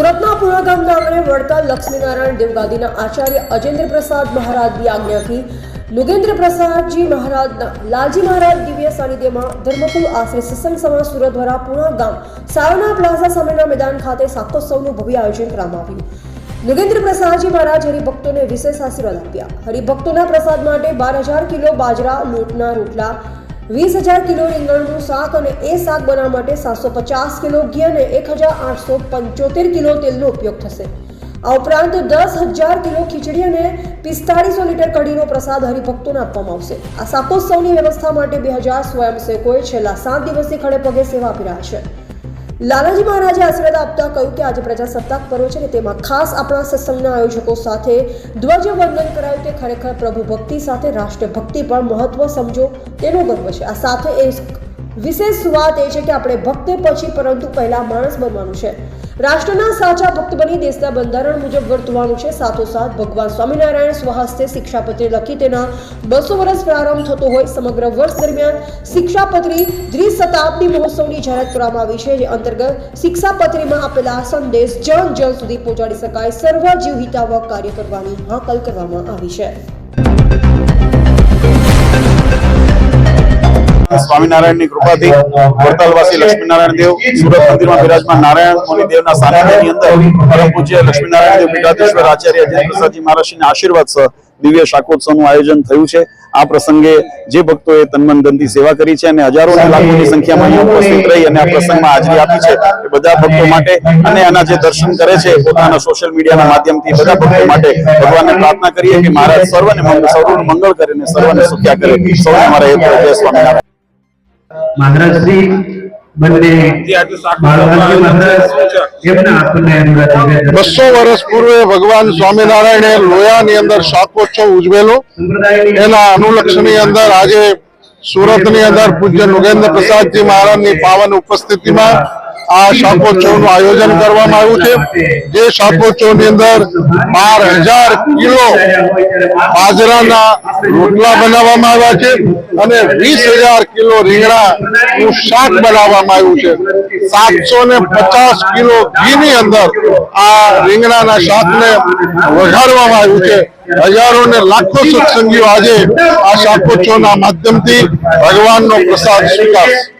સુરતના પુણાગામ ગામને વળતા લક્ષ્મીનારાયણ દેવગાદીના આચાર્ય અજેન્દ્ર પ્રસાદ મહારાજની આજ્ઞાથી નુગેન્દ્ર પ્રસાદજી મહારાજના, લાલજી મહારાજ દિવ્ય સાનિધ્યમાં ધર્મકુલ આશ્રય સત્સંગ સમાજ સુરત દ્વારા પુણા ગામ સાવના પ્લાઝા સામેના મેદાન ખાતે શાકોત્સવનું ભવ્ય આયોજન કરવામાં આવ્યું. નુગેન્દ્ર પ્રસાદજી મહારાજ હરિભક્તોને વિશેષ આશીર્વાદ આપ્યા. હરિભક્તોના પ્રસાદ માટે બાર હજાર કિલો બાજરા, લોટના રોટલા વીસ હજાર કિલો રીંગણનું શાક અને એ શાક બનાવવા માટે સાતસો પચાસ કિલો ઘી અને એક હજાર આઠસો પંચોતેર કિલો તેલનો ઉપયોગ થશે. આ ઉપરાંત દસ હજાર કિલો ખીચડી અને પિસ્તાળીસો લીટર કઢીનો પ્રસાદ હરિભક્તોને આપવામાં આવશે. આ શાકોત્સવની વ્યવસ્થા માટે બે હજાર સ્વયંસેવકોએ છેલ્લા સાત દિવસથી ખડે પગે સેવા આપી રહ્યા છે. લાલાજી મહારાજે આશીર્વાદ આપતા કહ્યું કે આજે પ્રજાસત્તાક પર્વ છે ને તેમાં ખાસ આપણા સત્સંગના આયોજકો સાથે ધ્વજવંદન કરાયું તે ખરેખર પ્રભુ ભક્તિ સાથે રાષ્ટ્ર ભક્તિ પણ મહત્વ સમજો તેનો ગર્વ છે. આ સાથે એ વિશેષ વાત એ છે કે આપણે ભક્ત પછી પરંતુ પહેલાં માણસ બનવાનું છે. રાષ્ટ્રના સાચા ભક્ત બની દેશના બંધારણ મુજબ વર્તવાનું છે. સાથોસાથ ભગવાન સ્વામિનારાયણ સ્વહસ્તે શિક્ષાપત્રી લખી તેના બસો વર્ષ પ્રારંભ થતો હોય. સમગ્ર વર્ષ દરમિયાન શિક્ષાપત્રી દ્વિશતાબ્દી મહોત્સવની જાહેરાત કરવામાં આવી છે, જે અંતર્ગત શિક્ષાપત્રીમાં આપેલા સંદેશ જન જન સુધી પહોંચાડી શકાય. સર્વ જીવ હિતાવક કાર્ય કરવાની હાકલ કરવામાં આવી છે. સ્વામિનારાયણની કૃપાથી વડતાલવાસી લક્ષ્મીનારાયણ દેવ, સુરત મંદિરમાં બિરાજમાન નારાયણ મુનિ દેવના સાનિધ્યની અંદર પરમ પૂજ્ય લક્ષ્મીનારાયણ દેવ પીઠાધીશ્વર આચાર્ય જય પ્રસાદજી મહારાજના આશીર્વાદ સહ દિવ્ય શાકોત્સવનું આયોજન થયું છે. આ પ્રસંગે જે ભક્તોએ તનમન ધનથી સેવા કરી છે અને હજારો લાખોની સંખ્યામાં અહીંયા ઉપસ્થિત રહી અને આ પ્રસંગમાં હાજરી આપી છે બધા ભક્તો માટે અને આના જે દર્શન કરે છે પોતાના સોશિયલ મીડિયાના માધ્યમથી બધા ભક્તો માટે ભગવાનને પ્રાર્થના કરીએ કે મહારાજ સર્વને સર્વનું મંગળ કરે અને સર્વને સુખ્યા કરે. સૌને મારા હેતુ સ્વામિનારાયણ. મહારાજશ્રી બંને બસો વર્ષ પૂર્વે ભગવાન સ્વામિનારાયણે લોયાની અંદર શાકોત્સવ ઉજવેલો. એના એના અનુલક્ષની અંદર આજે સુરતની અંદર પૂજ્ય નુગેન્દ્ર પ્રસાદજી મહારાજની પાવન ઉપસ્થિતિમાં આ શાકોત્સવનું આયોજન કરવામાં આવ્યું છે. જે શાકોત્સવની અંદર બાર હજાર કિલો બાજરાના રોટલા બનાવવામાં આવ્યા છે અને વીસ હજાર કિલો રીંગણાનું શાક બનાવવામાં આવ્યું છે. સાતસો ને પચાસ કિલો ઘીની અંદર આ રીંગણાના શાકને વઘારવામાં આવ્યું છે. હજારો ને લાખો સત્સંગીઓ આજે આ શાકોત્સવના માધ્યમથી ભગવાનનો પ્રસાદ સ્વીકારશે.